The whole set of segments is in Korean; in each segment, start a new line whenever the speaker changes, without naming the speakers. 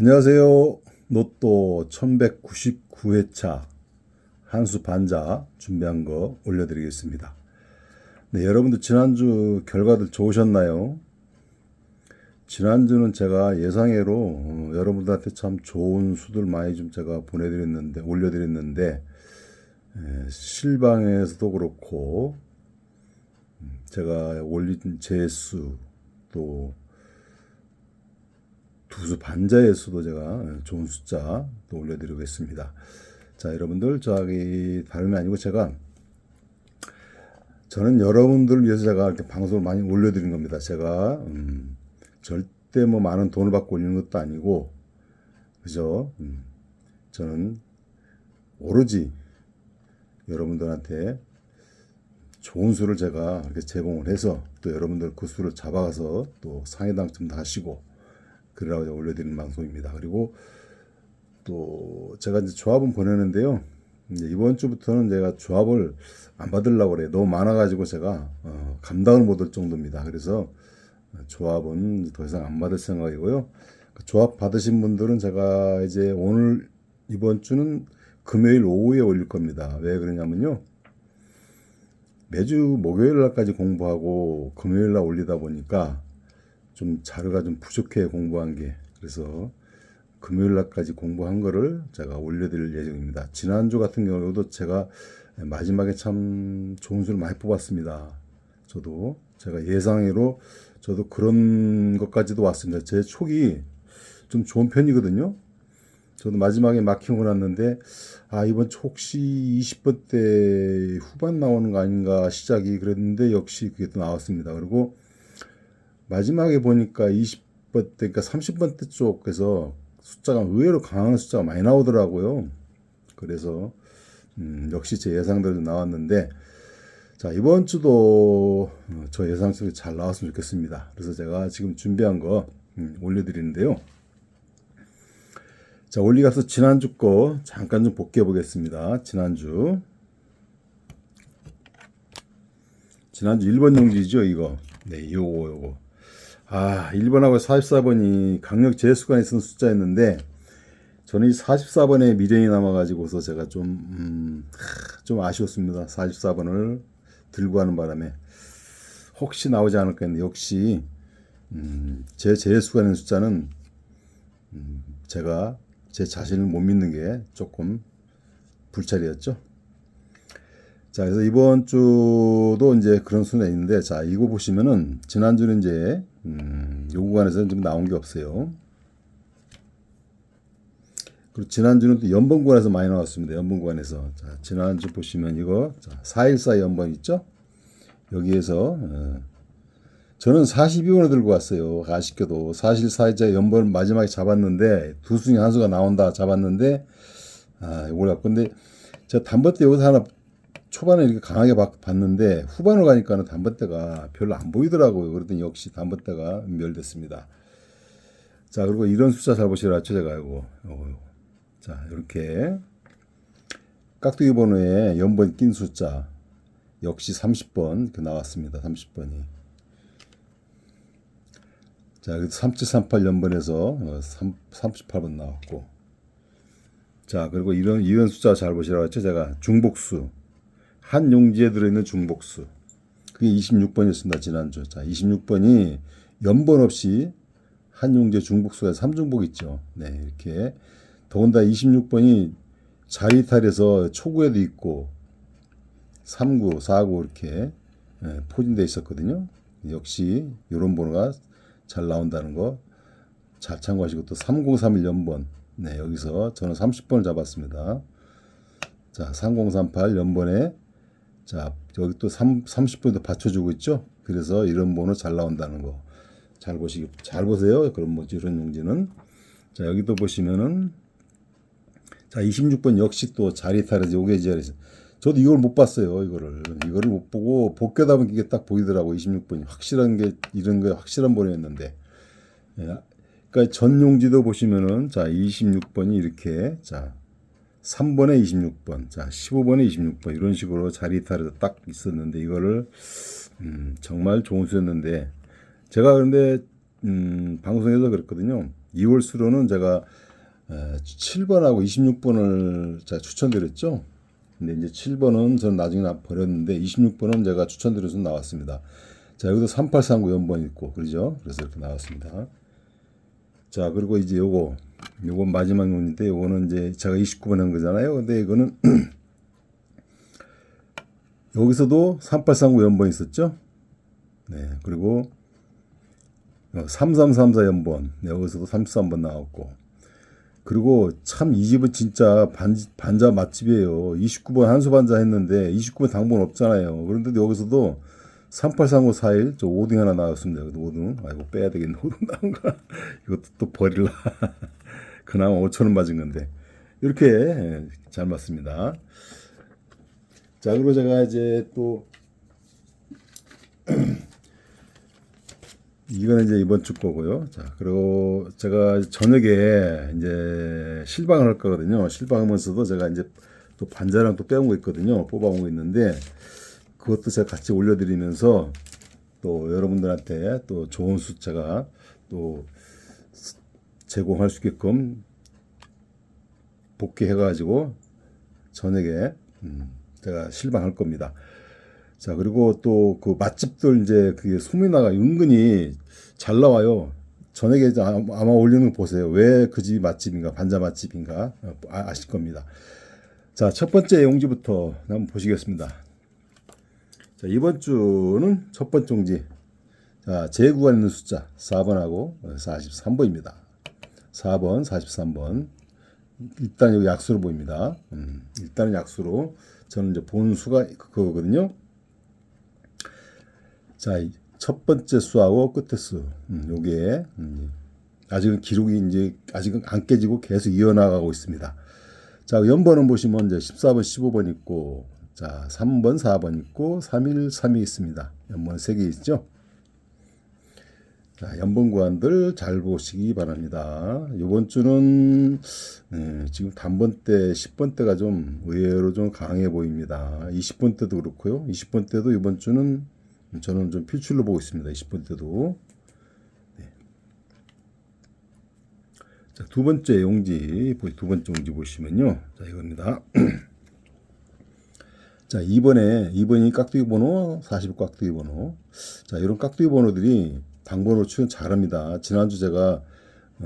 안녕하세요. 로또 1199회차 한수 반자 준비한 거 올려드리겠습니다. 네, 여러분들 지난주 결과들 좋으셨나요? 지난주는 제가 예상외로 어, 여러분들한테 참 좋은 수들 많이 좀 제가 보내드렸는데 올려드렸는데 에, 실방에서도 그렇고 음, 제가 올린 제수 또 두수 반자의 수도 제가 좋은 숫자 또 올려드리겠습니다. 자, 여러분들 저기 다름이 아니고 제가 저는 여러분들을 위해서 제가 이렇게 방송을 많이 올려드린 겁니다. 제가 음, 절대 뭐 많은 돈을 받고 올리는 것도 아니고 그죠? 음, 저는 오로지 여러분들한테 좋은 수를 제가 이렇게 제공을 해서 또 여러분들 그 수를 잡아가서 또 상해 당첨도 하시고 그러라고 올려드리는 방송입니다. 그리고 또 제가 이제 조합은 보내는데요. 이제 이번 주부터는 제가 조합을 안 받으려고 그래요. 너무 많아가지고 제가 어, 감당을 못 할 정도입니다. 그래서 조합은 더 이상 안 받을 생각이고요. 그 조합 받으신 분들은 제가 이제 오늘 이번 주는 금요일 오후에 올릴 겁니다. 왜 그러냐면요. 매주 목요일 날까지 공부하고 금요일 날 올리다 보니까 좀 자료가 좀 부족해 공부한 게 그래서 금요일 날까지 공부한 거를 제가 올려드릴 예정입니다. 지난주 같은 경우도 제가 마지막에 참 좋은 수를 많이 뽑았습니다. 저도 제가 예상외로 저도 그런 것까지도 왔습니다. 제 촉이 좀 좋은 편이거든요. 저도 마지막에 마킹을 났는데 아 이번 주 혹시 20번 때 후반 나오는 거 아닌가 시작이 그랬는데 역시 그게 또 나왔습니다. 그리고 마지막에 보니까 20번 때 그러니까 30번 때 쪽에서 숫자가 의외로 강한 숫자가 많이 나오더라고요. 그래서 음, 역시 제 예상대로 나왔는데 자 이번 주도 어, 저 예상대로 잘 나왔으면 좋겠습니다. 그래서 제가 지금 준비한 거 음, 올려드리는데요. 자, 올리가서 지난주 거 잠깐 좀 복귀해 보겠습니다. 지난주. 지난주 1번 용지죠, 이거. 네, 요거, 요거. 아, 1번하고 44번이 강력 재수관에 쓴 숫자였는데, 저는 이 44번에 미련이 남아가지고서 제가 좀, 음, 하, 좀 아쉬웠습니다. 44번을 들고 가는 바람에. 혹시 나오지 않을까 했는데, 역시, 음, 제 재수관의 숫자는, 음, 제가 제 자신을 못 믿는 게 조금 불찰이었죠. 자, 그래서 이번 주도 이제 그런 순에 있는데, 자, 이거 보시면은, 지난주는 이제, 음, 요 구간에서는 좀 나온 게 없어요. 그리고 지난주는 또 연번 구간에서 많이 나왔습니다. 연번 구간에서. 자, 지난주 보시면 이거, 자, 414 연번 있죠? 여기에서, 어, 저는 42번을 들고 왔어요. 아쉽게도. 사실 사이자 연번 마지막에 잡았는데, 두 수중에 한 수가 나온다 잡았는데, 아, 이걸 갖고, 근데, 저 단번대 여기서 하나 초반에 이렇게 강하게 봤- 봤는데, 후반으로 가니까는 단번대가 별로 안 보이더라고요. 그러더니 역시 단번대가 멸됐습니다. 자, 그리고 이런 숫자 잘 보시라 죠 제가 이거. 요거. 자, 이렇게. 깍두기 번호에 연번 낀 숫자. 역시 30번 그 나왔습니다. 30번이. 자, 3738 연번에서 38번 나왔고. 자, 그리고 이런, 이런 숫자 잘 보시라고 했죠. 제가 중복수. 한 용지에 들어있는 중복수. 그게 26번이었습니다. 지난주. 자, 26번이 연번 없이 한 용지에 중복수가 3중복 있죠. 네, 이렇게. 더군다나 26번이 자리탈에서 초구에도 있고 3구, 4구 이렇게 예, 포진되어 있었거든요. 역시 이런 번호가 잘 나온다는 거 잘 참고하시고 또 3031 연번 네 여기서 저는 30번을 잡았습니다. 자 3038 연번에 자 여기 또 3, 30번도 받쳐주고 있죠. 그래서 이런 번호 잘 나온다는 거. 잘 보시기 잘 보세요. 그런 뭐지? 이런 용지는. 자 여기도 보시면은. 자 26번 역시 또 자리탈에서 요게 자리에서 저도 이걸 못 봤어요. 이거를. 이거를 못 보고 복귀하다 보니까 이게 딱 보이더라고 26번이. 확실한 게 이런 게 확실한 번호였는데. 예, 그러니까 전 용지도 보시면은 자 26번이 이렇게. 자 3번에 26번 자 15번에 26번 이런 식으로 자리 탈에서 딱 있었는데 이거를 음, 정말 좋은 수였는데 제가 그런데 음, 방송에서 그랬거든요. 2월 수로는 제가 7번하고 26번을 제가 추천드렸죠. 근데 이제 7번은 저는 나중에 나- 버렸는데 26번은 제가 추천드려서 나왔습니다. 자, 여기도 3839 연번 있고, 그러죠? 그래서 이렇게 나왔습니다. 자, 그리고 이제 요거, 요건 마지막 용인데, 요거는 이제 제가 29번 한 거잖아요. 근데 이거는 여기서도 3839 연번 있었죠? 네, 그리고 3334 연번, 네, 여기서도 33번 나왔고, 그리고 참 이 집은 진짜 반, 반자 맛집이에요. 29번 한수 반자 했는데 29번 당번 없잖아요. 그런데 여기서도 383541, 저 5등 하나 나왔습니다. 여기도 5등. 아이고, 빼야 되겠네. 5등 나온 거. 이것도 또 버릴라. 그나마 5천 원 맞은 건데. 이렇게 잘 맞습니다. 자, 그리고 제가 이제 또 이거는 이제 이번 주 거고요. 자, 그리고 제가 저녁에 이제 실방을 할 거거든요. 실방하면서도 제가 이제 또 반자랑 또 빼온 거 있거든요. 뽑아온 거 있는데 그것도 제가 같이 올려드리면서 또 여러분들한테 또 좋은 숫자가 또 제공할 수 있게끔 복귀해가지고 저녁에 음, 제가 실방할 겁니다. 자, 그리고 또 그 맛집들 이제 그게 소문이 나가 은근히 잘 나와요. 저녁에 아- 아마 올리는 거 보세요. 왜 그 집이 맛집인가, 반자 맛집인가 아- 아실 겁니다. 자, 첫 번째 용지부터 한번 보시겠습니다. 자, 이번 주는 첫 번째 용지. 자, 제 구간에 있는 숫자 4번하고 43번입니다. 4번, 43번. 일단 여기 약수로 보입니다. 음, 일단은 약수로 저는 이제 본 수가 그거거든요. 자, 이첫 번째 수하고 끝에 수, 음, 요게 음, 아직은 기록이 이제 아직은 안 깨지고 계속 이어나가고 있습니다. 자, 연번은 보시면 이제 14번, 15번 있고, 자, 3번, 4번 있고, 3일, 3이 있습니다. 연번 3개 있죠? 자, 연번 구간들 잘 보시기 바랍니다. 이번 주는 예, 지금 단번 때, 10번 때가 좀 의외로 좀 강해 보입니다. 20번 때도 그렇고요. 20번 때도 이번 주는 저는 좀 필출로 보고 있습니다. 20번 때도. 네. 자, 두 번째 용지, 보- 두 번째 용지 보시면요. 자, 이겁니다. 자, 2번에, 2번이 깍두기 번호, 40 깍두기 번호. 자, 이런 깍두기 번호들이 당번으로 추천 잘합니다. 지난주 제가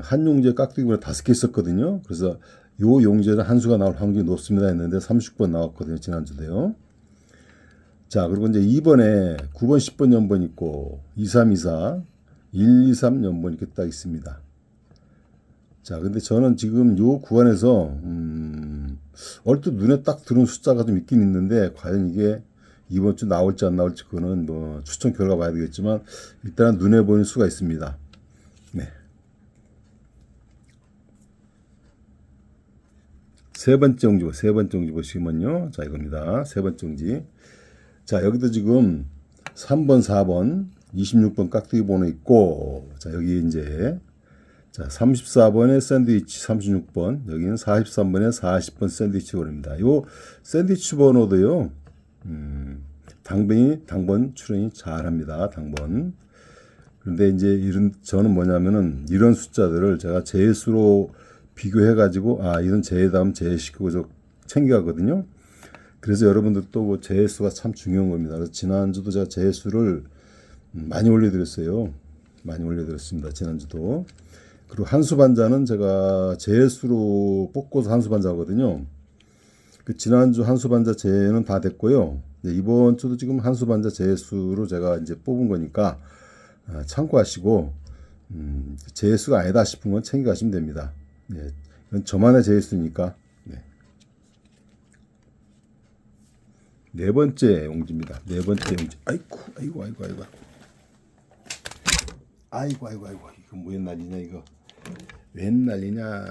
한 용지에 깍두기 번호 다섯 개 있었거든요. 그래서 요 용지에는 한 수가 나올 확률이 높습니다 했는데 30번 나왔거든요. 지난주도요. 자, 그리고 이제 2번에 9번, 10번 연번 있고 2324, 123 연번 이렇게 딱 있습니다. 자, 근데 저는 지금 요 구간에서 음, 얼핏 눈에 딱 들어온 숫자가 좀 있긴 있는데 과연 이게 이번 주 나올지 안 나올지 그거는 뭐 추천 결과 봐야 되겠지만 일단 눈에 보이는 수가 있습니다. 네. 세 번째 용지, 세 번째 용지 보시면요. 자, 이겁니다. 세 번째 용지. 자, 여기도 지금 3번, 4번, 26번 깍두기 번호 있고, 자, 여기 이제, 자, 34번에 샌드위치 36번, 여기는 43번에 40번 샌드위치 번호입니다. 요 샌드위치 번호도요, 음, 당번이, 당번 출연이 잘 합니다. 당번. 그런데 이제 이런, 저는 뭐냐면은 이런 숫자들을 제가 제수로 비교해가지고, 아, 이런 제에 다음 제시키고 저 챙겨가거든요. 그래서 여러분들도 뭐 재수가 참 중요한 겁니다. 그래서 지난주도 제가 재수를 많이 올려드렸어요. 많이 올려드렸습니다. 지난주도. 그리고 한수 반자는 제가 재수로 뽑고서 한수 반자거든요. 그 지난주 한수 반자 재는 다 됐고요. 네, 이번 주도 지금 한수 반자 재수로 제가 이제 뽑은 거니까 아, 참고하시고 음, 재수가 아니다 싶은 건 챙겨가시면 됩니다. 네, 이건 저만의 재수니까. 네. 네 번째 용지입니다. 네 번째 용지. 아이고, 아이고, 아이고, 아이고. 아이고, 아이고, 아이고. 이거 뭐웬 난리냐 이거. 웬 난리냐.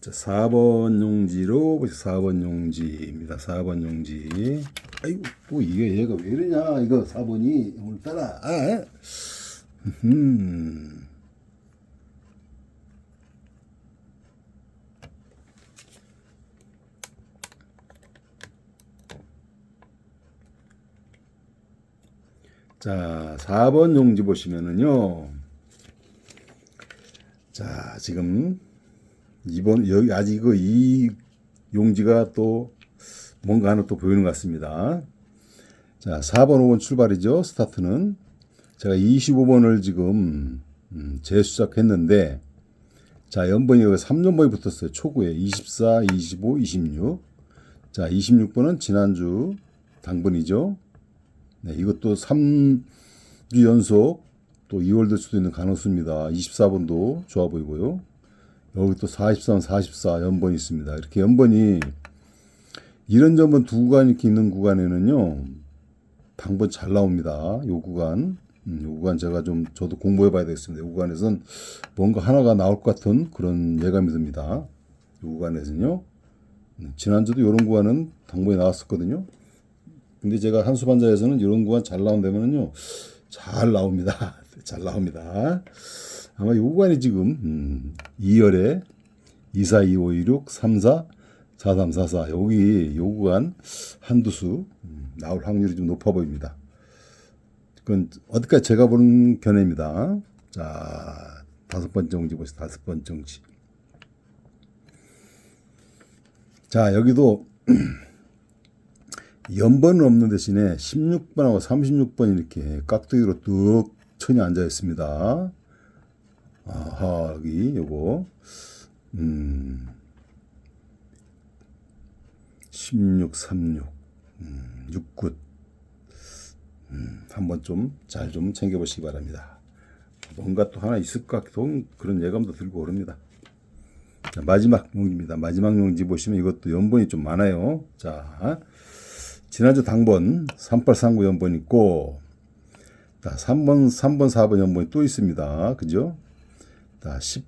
자, 4번 용지로 4번 용지입니다. 4번 용지. 아이고, 또 이게 얘가 왜 이러냐, 이거 4번이. 오늘따라. 아, 음. 자, 4번 용지 보시면은요. 자, 지금 이번 여기 아직 이 용지가 또 뭔가 하나 또 보이는 것 같습니다. 자, 4번, 5번 출발이죠. 스타트는 제가 25번을 지금 음, 재수작했는데 자, 연번이 여기 3년번이 붙었어요. 초구에 24, 25, 26. 자, 26번은 지난주 당번이죠. 네, 이것도 3주 연속 또 2월 될 수도 있는 가능성입니다. 24번도 좋아 보이고요. 여기 또 43, 44 연번이 있습니다. 이렇게 연번이 이런 점은 두 구간 이렇게 있는 구간에는요. 당번 잘 나옵니다. 요 구간. 음, 요 구간 제가 좀 저도 공부해 봐야 되겠습니다. 요 구간에선 뭔가 하나가 나올 것 같은 그런 예감이 듭니다. 요 구간에서는요. 음, 지난주도 이런 구간은 당번이 나왔었거든요. 근데 제가 한수반자에서는 이런 구간 잘 나온다면은요. 잘 나옵니다. 잘 나옵니다. 아마 요 구간이 지금 음, 2열에 24, 25, 26, 34, 43, 44 여기 요 구간 한두 수 음, 나올 확률이 좀 높아 보입니다. 그건 어디까지 제가 보는 견해입니다. 자 다섯 번째 정지 보세요. 다섯 번째 정지. 자 여기도 연번은 없는 대신에 16번하고 36번 이렇게 깍두기로 뚝 천이 앉아 있습니다. 아하 여기 요거 음 16, 36, 음, 69 음, 한번 좀 잘 좀 챙겨보시기 바랍니다. 뭔가 또 하나 있을 것 하고 그런 예감도 들고 오릅니다. 자, 마지막 용지입니다. 마지막 용지 보시면 이것도 연번이 좀 많아요. 자, 지난주 당번 3839 연번 있고, 자, 3번, 3번, 4번 연번이 또 있습니다. 그죠? 자, 10,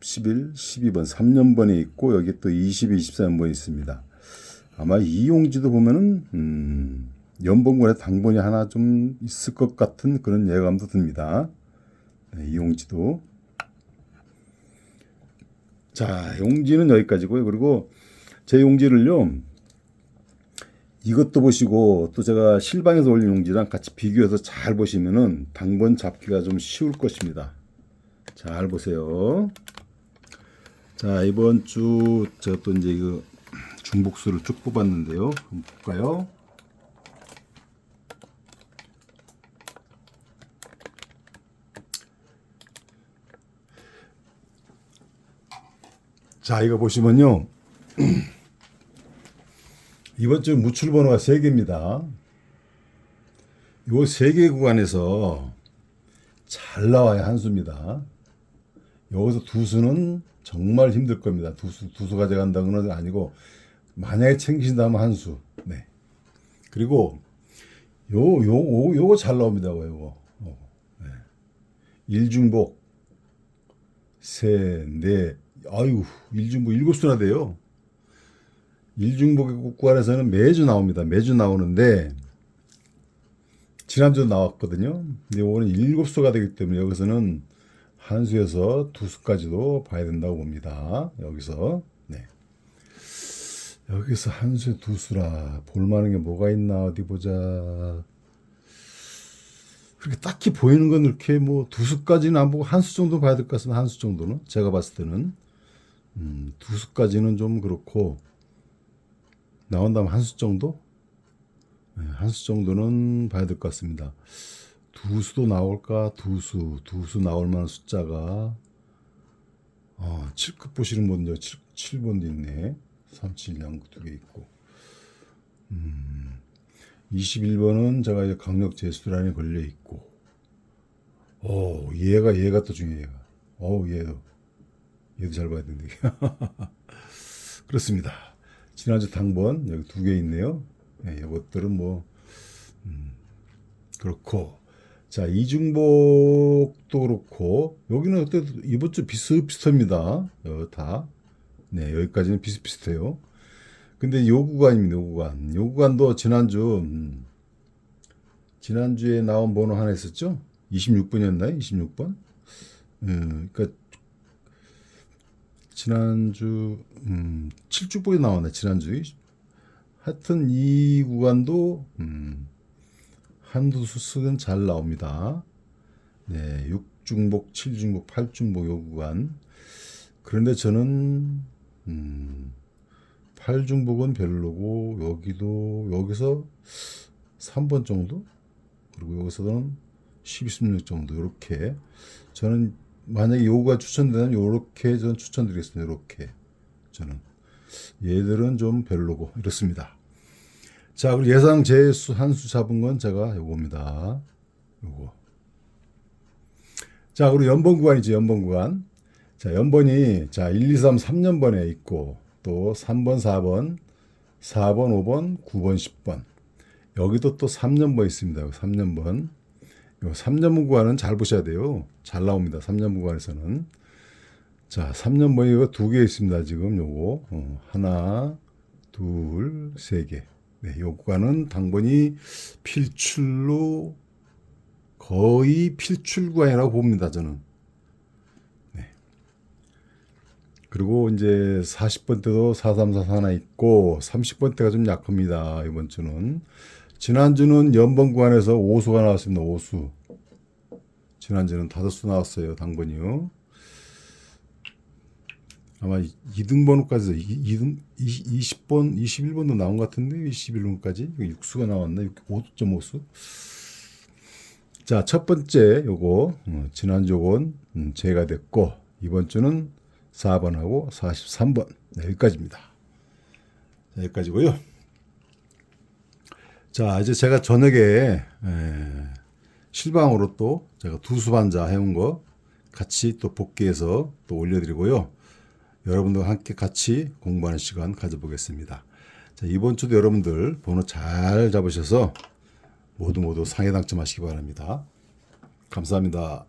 11, 12번 3년번이 있고, 여기 또 22, 24연번이 있습니다. 아마 이 용지도 보면은, 음, 연번군에 당번이 하나 좀 있을 것 같은 그런 예감도 듭니다. 네, 이 용지도. 자, 용지는 여기까지고요. 그리고 제 용지를요, 이것도 보시고 또 제가 실방에서 올린 용지랑 같이 비교해서 잘 보시면은 당번 잡기가 좀 쉬울 것입니다. 잘 보세요. 자, 이번 주 제가 또 이제 이거 중복수를 쭉 뽑았는데요. 한번 볼까요? 자, 이거 보시면요. 이번 주 무출 번호가 3개입니다. 요 3개 구간에서 잘 나와야 한 수입니다. 여기서 두 수는 정말 힘들 겁니다. 두 수, 두 수 가져간다는 건 아니고, 만약에 챙기신다면 한 수. 네. 그리고, 요, 요, 요, 요거 잘 나옵니다. 요거. 어, 네. 일중복, 세, 네, 아유, 일중복 일곱 수나 돼요. 일중복의 국관에서는 매주 나옵니다. 매주 나오는데, 지난주도 나왔거든요. 근데 오늘 일곱 수가 되기 때문에 여기서는 한 수에서 두 수까지도 봐야 된다고 봅니다. 여기서. 네. 여기서 한 수에 두 수라. 볼만한 게 뭐가 있나, 어디 보자. 그렇게 딱히 보이는 건 이렇게 뭐 두 수까지는 안 보고 한 수 정도 봐야 될 것 같습니다. 한 수 정도는. 제가 봤을 때는. 음, 두 수까지는 좀 그렇고, 나온다면 한 수 정도? 네, 한수 정도는 봐야 될 것 같습니다. 두 수도 나올까? 두 수, 두 수 나올 만한 숫자가, 어, 7급 보시는 분들, 7, 7번도 있네. 37 양구 두개 있고. 음, 21번은 제가 이제 강력 제수란에 걸려 있고. 오, 얘가, 얘가 또 중요해요. 어 얘도. 얘도 잘 봐야 되는데. 그렇습니다. 지난주 당번 여기 두 개 있네요. 네, 이것들은 뭐 음, 그렇고 자 이중복도 그렇고 여기는 어때 이번 주 비슷비슷합니다. 어, 다. 네 여기까지는 비슷비슷해요. 근데 요 구간입니다. 요 구간. 요 구간도 지난주 음, 지난주에 나온 번호 하나 있었죠? 26번이었나요? 26번? 음, 그러니까 지난주 음, 7주보이 나왔네 지난주 하여튼 이 구간도 음, 한두 수씩은 잘 나옵니다. 네, 6중복, 7중복, 8중복 요 구간. 그런데 저는 음, 8중복은 별로고 여기도 여기서 3번 정도 그리고 여기서는 12, 16 정도 이렇게 저는 만약에 요구가 추천되면 요렇게 저는 추천드리겠습니다. 이렇게 저는 얘들은 좀 별로고 이렇습니다. 자, 그리고 예상 제수 한 수 잡은 건 제가 요겁니다. 요거. 자, 그리고 연번 구간이죠. 연번 구간. 자, 연번이 자, 1, 2, 3, 3년번에 있고 또 3번, 4번, 4번, 5번, 9번, 10번. 여기도 또 3년번 있습니다. 3년번. 요 3년번 구간은 잘 보셔야 돼요. 잘 나옵니다. 3년번 구간에서는. 자, 3년 번이 이거 두 개 있습니다. 지금 요거. 어, 하나, 둘, 세 개. 네, 요 구간은 당번이 필출로 거의 필출 구간이라고 봅니다. 저는. 네. 그리고 이제 40번 때도 4344 하나 있고 30번 때가 좀 약합니다. 이번 주는. 지난주는 연번 구간에서 5수가 나왔습니다. 5수. 지난주는 5수 나왔어요. 당번이요. 아마 2등 번호까지 2등 20번 21번도 나온 것 같은데 21번까지 6수가 나왔나 5.5수 자 첫 번째 요거 어, 지난주 요건 음, 제가 됐고 이번 주는 4번하고 43번 네, 여기까지입니다 자, 여기까지고요 자 이제 제가 저녁에 에, 실방으로 또 제가 두 수반자 해온 거 같이 또 복귀해서 또 올려드리고요. 여러분들과 함께 같이 공부하는 시간 가져보겠습니다. 자, 이번 주도 여러분들 번호 잘 잡으셔서 모두 모두 상해 당첨하시기 바랍니다. 감사합니다.